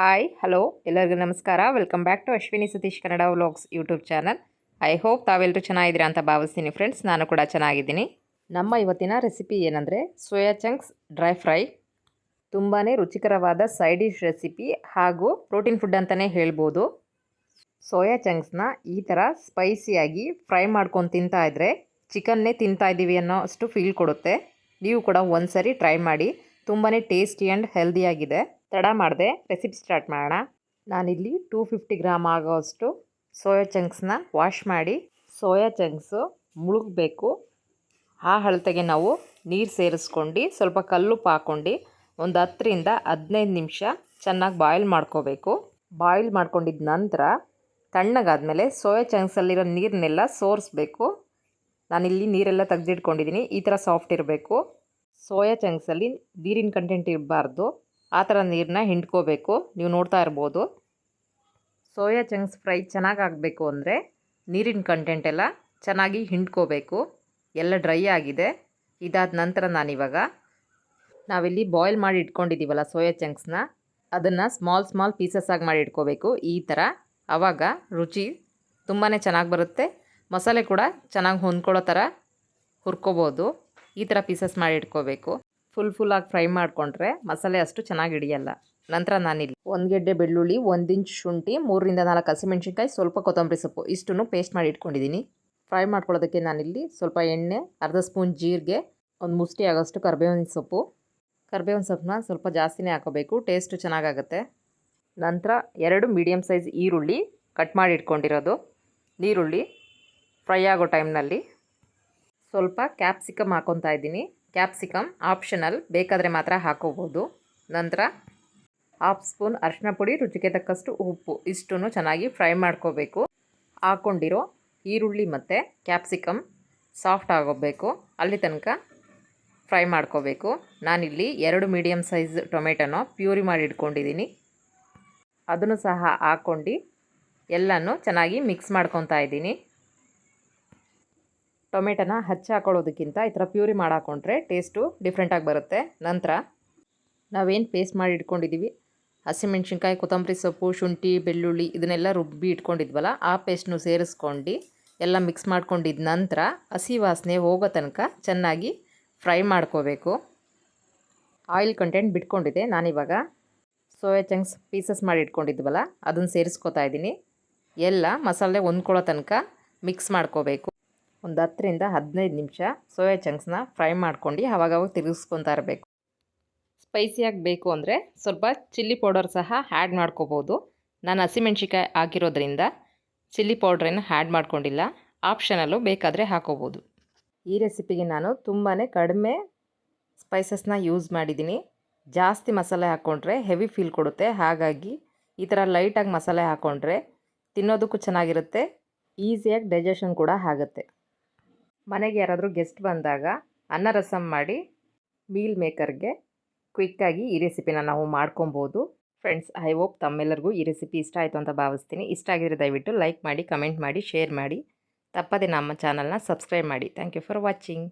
Hi hello ಎಲ್ಲರಿಗೂ ನಮಸ್ಕಾರ. Welcome back to Ashwini Satish Kannada vlogs YouTube channel I hope ತಾವೆಲ್ಲರೂ ಚೆನ್ನಾಗಿದ್ದೀರಾ ಅಂತ ಭಾವಿಸ್ತೀನಿ ಫ್ರೆಂಡ್ಸ್ ನಾನು ಕೂಡ ಚೆನ್ನಾಗಿದ್ದೀನಿ. ನಮ್ಮ ಇವತ್ತಿನ ರೆಸಿಪಿ ಏನಂದರೆ ಸೋಯಾ ಚಂಕ್ಸ್ ಡ್ರೈ ಫ್ರೈ ತುಂಬಾ ರುಚಿಕರವಾದ ಸೈಡ್ ಡಿಶ್ ರೆಸಿಪಿ ಹಾಗೂ ಪ್ರೋಟೀನ್ ಫುಡ್ ಅಂತಲೇ ಹೇಳ್ಬೋದು. ಸೋಯಾ ಚಂಕ್ಸ್ನ ಈ ಥರ ಸ್ಪೈಸಿಯಾಗಿ ಫ್ರೈ ಮಾಡ್ಕೊಂಡು ತಿಂತಾ ಇದ್ದರೆ ಚಿಕನ್ನೇ ತಿಂತಾ ಇದ್ದೀವಿ ಅನ್ನೋ ಅಷ್ಟು ಫೀಲ್ ಕೊಡುತ್ತೆ. ನೀವು ಕೂಡ ಒಂದು ಸರಿ ಟ್ರೈ ಮಾಡಿ ತುಂಬಾ ಟೇಸ್ಟಿ ಆ್ಯಂಡ್ ಹೆಲ್ದಿಯಾಗಿದೆ ತಡ ಮಾಡಿದೆ ರೆಸಿಪಿ ಸ್ಟಾರ್ಟ್ ಮಾಡೋಣ. ನಾನಿಲ್ಲಿ ಟೂ ಫಿಫ್ಟಿ ಗ್ರಾಮ್ ಆಗೋವಷ್ಟು ಸೋಯಾ ಚಂಕ್ಸ್ನ ವಾಶ್ ಮಾಡಿ ಸೋಯಾ ಚಂಕ್ಸು ಮುಳುಗಬೇಕು. ಆ ಅಳತೆಗೆ ನಾವು ನೀರು ಸೇರಿಸ್ಕೊಂಡು ಸ್ವಲ್ಪ ಕಲ್ಲುಪ್ಪು ಹಾಕ್ಕೊಂಡು ಒಂದು ಹತ್ತರಿಂದ ಹದಿನೈದು ನಿಮಿಷ ಚೆನ್ನಾಗಿ ಬಾಯ್ಲ್ ಮಾಡ್ಕೋಬೇಕು. ಬಾಯ್ಲ್ ಮಾಡ್ಕೊಂಡಿದ್ದ ನಂತರ ತಣ್ಣಗಾದಮೇಲೆ ಸೋಯಾ ಚಂಕ್ಸಲ್ಲಿರೋ ನೀರನ್ನೆಲ್ಲ ಸೋರಿಸ್ಬೇಕು. ನಾನಿಲ್ಲಿ ನೀರೆಲ್ಲ ತೆಗೆದಿಟ್ಕೊಂಡಿದ್ದೀನಿ ಈ ಥರ ಸಾಫ್ಟ್ ಇರಬೇಕು. ಸೋಯಾ ಚಂಕ್ಸಲ್ಲಿ ನೀರಿನ ಕಂಟೆಂಟ್ ಇರಬಾರ್ದು. ಆ ಥರ ನೀರನ್ನ ಹಿಂಡ್ಕೋಬೇಕು. ನೀವು ನೋಡ್ತಾ ಇರ್ಬೋದು. ಸೋಯಾ ಚಂಕ್ಸ್ ಫ್ರೈ ಚೆನ್ನಾಗಿ ಆಗಬೇಕು ಅಂದರೆ ನೀರಿನ ಕಂಟೆಂಟ್ ಎಲ್ಲ ಚೆನ್ನಾಗಿ ಹಿಂಡ್ಕೋಬೇಕು. ಎಲ್ಲ ಡ್ರೈ ಆಗಿದೆ. ಇದಾದ ನಂತರ ನಾನಿವಾಗ ನಾವಿಲ್ಲಿ ಬಾಯ್ಲ್ ಮಾಡಿ ಇಟ್ಕೊಂಡಿದ್ದೀವಲ್ಲ ಸೋಯಾ ಚಂಕ್ಸ್ನ. ಅದನ್ನು ಸ್ಮಾಲ್ ಸ್ಮಾಲ್ ಪೀಸಸ್ ಆಗಿ ಮಾಡಿ ಇಟ್ಕೋಬೇಕು. ಈ ಥರ ಆವಾಗ ರುಚಿ ತುಂಬಾ ಚೆನ್ನಾಗಿ ಬರುತ್ತೆ. ಮಸಾಲೆ ಕೂಡ ಚೆನ್ನಾಗಿ ಹೊಂದ್ಕೊಳ್ಳೋ ಥರ ಹುರ್ಕೋಬೋದು. ಈ ಥರ ಪೀಸಸ್ ಮಾಡಿ ಇಟ್ಕೋಬೇಕು. ಫುಲ್ ಫುಲ್ಲಾಗಿ ಫ್ರೈ ಮಾಡಿಕೊಂಡ್ರೆ ಮಸಾಲೆ ಅಷ್ಟು ಚೆನ್ನಾಗಿ ಹಿಡಿಯಲ್ಲ. ನಂತರ ನಾನಿಲ್ಲಿ ಒಂದು ಗೆಡ್ಡೆ ಬೆಳ್ಳುಳ್ಳಿ, ಒಂದು ಇಂಚ್ ಶುಂಠಿ, ಮೂರರಿಂದ ನಾಲ್ಕು ಹಸಿಮೆಣ್ಸಿನ್ಕಾಯಿ, ಸ್ವಲ್ಪ ಕೊತ್ತಂಬರಿ ಸೊಪ್ಪು ಇಷ್ಟನ್ನು ಪೇಸ್ಟ್ ಮಾಡಿ ಇಟ್ಕೊಂಡಿದ್ದೀನಿ ಫ್ರೈ ಮಾಡ್ಕೊಳ್ಳೋದಕ್ಕೆ ನಾನಿಲ್ಲಿ ಸ್ವಲ್ಪ ಎಣ್ಣೆ, ಅರ್ಧ ಸ್ಪೂನ್ ಜೀರಿಗೆ, ಒಂದು ಮುಷ್ಟಿ ಆಗೋಷ್ಟು ಕರ್ಬೇವಿನ ಸೊಪ್ಪು. ಕರ್ಬೇವಿನ ಸೊಪ್ಪನ್ನ ಸ್ವಲ್ಪ ಜಾಸ್ತಿನೇ ಹಾಕೋಬೇಕು ಟೇಸ್ಟು ಚೆನ್ನಾಗಾಗುತ್ತೆ. ನಂತರ ಎರಡು ಮೀಡಿಯಮ್ ಸೈಜ್ ಈರುಳ್ಳಿ ಕಟ್ ಮಾಡಿ ಇಟ್ಕೊಂಡಿರೋದು. ನೀರುಳ್ಳಿ ಫ್ರೈ ಆಗೋ ಟೈಮ್ನಲ್ಲಿ ಸ್ವಲ್ಪ ಕ್ಯಾಪ್ಸಿಕಮ್ ಹಾಕೊತಾ ಇದ್ದೀನಿ. ಕ್ಯಾಪ್ಸಿಕಮ್ ಆಪ್ಷನಲ್, ಬೇಕಾದರೆ ಮಾತ್ರ ಹಾಕೋಬೋದು. ನಂತರ ಹಾಫ್ ಸ್ಪೂನ್ ಅರಿಶಿನ ಪುಡಿ, ರುಚಿಗೆ ತಕ್ಕಷ್ಟು ಉಪ್ಪು, ಇಷ್ಟನ್ನು ಚೆನ್ನಾಗಿ ಫ್ರೈ ಮಾಡ್ಕೋಬೇಕು. ಹಾಕ್ಕೊಂಡಿರೋ ಈರುಳ್ಳಿ ಮತ್ತು ಕ್ಯಾಪ್ಸಿಕಮ್ ಸಾಫ್ಟ್ ಆಗೋಬೇಕು ಅಲ್ಲಿ ತನಕ ಫ್ರೈ ಮಾಡ್ಕೋಬೇಕು. ನಾನಿಲ್ಲಿ ಎರಡು ಮೀಡಿಯಮ್ ಸೈಜ್ ಟೊಮೆಟೊನೋ ಪ್ಯೂರಿ ಮಾಡಿ ಇಟ್ಕೊಂಡಿದ್ದೀನಿ. ಅದನ್ನು ಸಹ ಹಾಕ್ಕೊಂಡು ಎಲ್ಲನೂ ಚೆನ್ನಾಗಿ ಮಿಕ್ಸ್ ಮಾಡ್ಕೊತಾ ಇದ್ದೀನಿ. ಟೊಮೆಟೊನ ಹಚ್ಚಿ ಹಾಕೊಳ್ಳೋದಕ್ಕಿಂತ ಈ ಥರ ಪ್ಯೂರಿ ಮಾಡಿ ಹಾಕ್ಕೊಂಡ್ರೆ ಟೇಸ್ಟು ಡಿಫ್ರೆಂಟಾಗಿ ಬರುತ್ತೆ. ನಂತರ ನಾವೇನು ಪೇಸ್ಟ್ ಮಾಡಿ ಇಟ್ಕೊಂಡಿದ್ದೀವಿ? ಹಸಿಮೆಣ್ಸಿನ್ಕಾಯಿ, ಕೊತ್ತಂಬರಿ ಸೊಪ್ಪು, ಶುಂಠಿ, ಬೆಳ್ಳುಳ್ಳಿ ಇದನ್ನೆಲ್ಲ ರುಬ್ಬಿ ಇಟ್ಕೊಂಡಿದ್ವಲ್ಲ, ಆ ಪೇಸ್ಟ್ನು ಸೇರಿಸ್ಕೊಂಡು ಎಲ್ಲ ಮಿಕ್ಸ್ ಮಾಡ್ಕೊಂಡಿದ್ದ ನಂತರ ಹಸಿ ವಾಸನೆ ಹೋಗೋ ತನಕ ಚೆನ್ನಾಗಿ ಫ್ರೈ ಮಾಡ್ಕೋಬೇಕು. ಆಯಿಲ್ ಕಂಟೆಂಟ್ ಬಿಟ್ಕೊಂಡಿದೆ. ನಾನಿವಾಗ ಸೋಯಾ ಚಂಕ್ಸ್ ಪೀಸಸ್ ಮಾಡಿ ಇಟ್ಕೊಂಡಿದ್ವಲ್ಲ, ಅದನ್ನು ಸೇರಿಸ್ಕೊತಾ ಇದ್ದೀನಿ. ಎಲ್ಲ ಮಸಾಲೆ ಹೊಂದ್ಕೊಳ್ಳೋ ತನಕ ಮಿಕ್ಸ್ ಮಾಡ್ಕೋಬೇಕು. ಒಂದು ಹತ್ತರಿಂದ ಹದಿನೈದು ನಿಮಿಷ ಸೋಯಾ ಚಂಕ್ಸ್ನ ಫ್ರೈ ಮಾಡ್ಕೊಂಡು ಅವಾಗವಾಗ ತಿರುಗಿಸ್ಕೊತಾ ಇರಬೇಕು. ಸ್ಪೈಸಿಯಾಗಿ ಬೇಕು ಅಂದರೆ ಸ್ವಲ್ಪ ಚಿಲ್ಲಿ ಪೌಡರ್ ಸಹ ಆ್ಯಡ್ ಮಾಡ್ಕೋಬೋದು. ನಾನು ಹಸಿಮೆಣ್ಸಿಕಾಯಿ ಹಾಕಿರೋದ್ರಿಂದ ಚಿಲ್ಲಿ ಪೌಡ್ರನ್ನು ಆ್ಯಡ್ ಮಾಡ್ಕೊಂಡಿಲ್ಲ. ಆಪ್ಷನಲ್ಲೂ ಬೇಕಾದರೆ ಹಾಕೋಬೋದು. ಈ ರೆಸಿಪಿಗೆ ನಾನು ತುಂಬಾ ಕಡಿಮೆ ಸ್ಪೈಸಸ್ನ ಯೂಸ್ ಮಾಡಿದ್ದೀನಿ. ಜಾಸ್ತಿ ಮಸಾಲೆ ಹಾಕ್ಕೊಂಡ್ರೆ ಹೆವಿ ಫೀಲ್ ಕೊಡುತ್ತೆ. ಹಾಗಾಗಿ ಈ ಥರ ಲೈಟಾಗಿ ಮಸಾಲೆ ಹಾಕ್ಕೊಂಡ್ರೆ ತಿನ್ನೋದಕ್ಕೂ ಚೆನ್ನಾಗಿರುತ್ತೆ. ಈಸಿಯಾಗಿ ಡೈಜೆಷನ್ ಕೂಡ ಆಗುತ್ತೆ. ಮನೆಗೆ ಯಾರಾದರೂ ಗೆಸ್ಟ್ ಬಂದಾಗ ಅನ್ನ ರಸಮ್ ಮಾಡಿ ಮೀಲ್ ಮೇಕರ್ಗೆ ಕ್ವಿಕ್ಕಾಗಿ ಈ ರೆಸಿಪಿನ ನಾವು ಮಾಡ್ಕೊಬೋದು. ಫ್ರೆಂಡ್ಸ್ ಐ ಹೋಪ್ ತಮ್ಮೆಲ್ಲರಿಗೂ ಈ ರೆಸಿಪಿ ಇಷ್ಟ ಆಯಿತು ಅಂತ ಭಾವಿಸ್ತೀನಿ. ಇಷ್ಟ ಆಗಿದ್ರೆ ದಯವಿಟ್ಟು ಲೈಕ್ ಮಾಡಿ ಕಮೆಂಟ್ ಮಾಡಿ ಶೇರ್ ಮಾಡಿ. ತಪ್ಪದೆ ನಮ್ಮ ಚಾನಲ್ನ ಸಬ್ಸ್ಕ್ರೈಬ್ ಮಾಡಿ. Thank you for watching